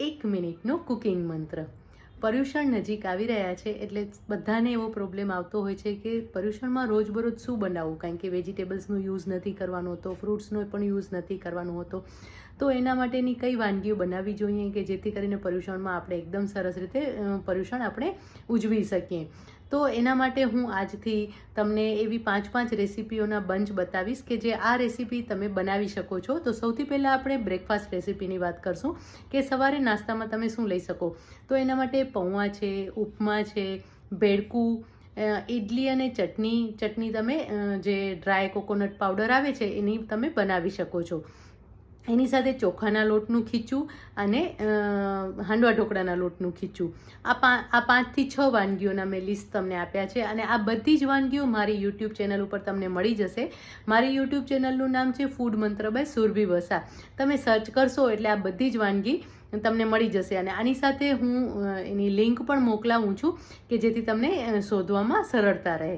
એક મિનિટનો કુકિંગ મંત્ર. પર્યુષણ નજીક આવી રહ્યા છે એટલે બધાને એવો પ્રોબ્લેમ આવતો હોય છે કે પર્યુષણમાં રોજબરોજ શું બનાવવું? કારણ કે વેજીટેબલ્સનો યુઝ નથી કરવાનો હોતો ફ્રૂટ્સનો પણ યુઝ નથી કરવાનો હોતો. તો એના માટેની કઈ વાનગીઓ બનાવવી જોઈએ કે જેથી કરીને પર્યુષણમાં આપણે એકદમ સરસ રીતે પર્યુષણ આપણે ઉજવી શકીએ? તો એના માટે હું આજથી તમને એવી પાંચ પાંચ રેસીપીઓના બંચ બતાવીશ કે જે આ રેસીપી તમે બનાવી શકો છો. તો સૌથી પહેલાં આપણે બ્રેકફાસ્ટ રેસીપીની વાત કરશું કે સવારે નાસ્તામાં તમે શું લઈ શકો? તો એના માટે પૌવા છે ઉપમા છે ભેળકું અ, ઇડલી અને ચટણી ચટણી તમે જે ડ્રાય કોકોનટ પાવડર આવે છે એની તમે બનાવી શકો છો. એની સાથે ચોખાના લોટનું ખીચું અને હાંડવા ઢોકળાના લોટનું ખીચું. આ પા, આ પાંચથી છ વાનગીઓના મેં લિસ્ટ તમને આપ્યા છે અને આ બધી જ વાનગીઓ મારી યુટ્યુબ ચેનલ ઉપર તમને મળી જશે. મારી યુટ્યુબ ચેનલનું નામ છે ફૂડ મંત્ર બાય સુરભી વસા તમે સર્ચ કરશો એટલે આ બધી જ વાનગી તમને મળી જશે અને આની સાથે હું એની લિંક પણ મોકલાવું છું કે જેથી તમને શોધવામાં સરળતા રહે.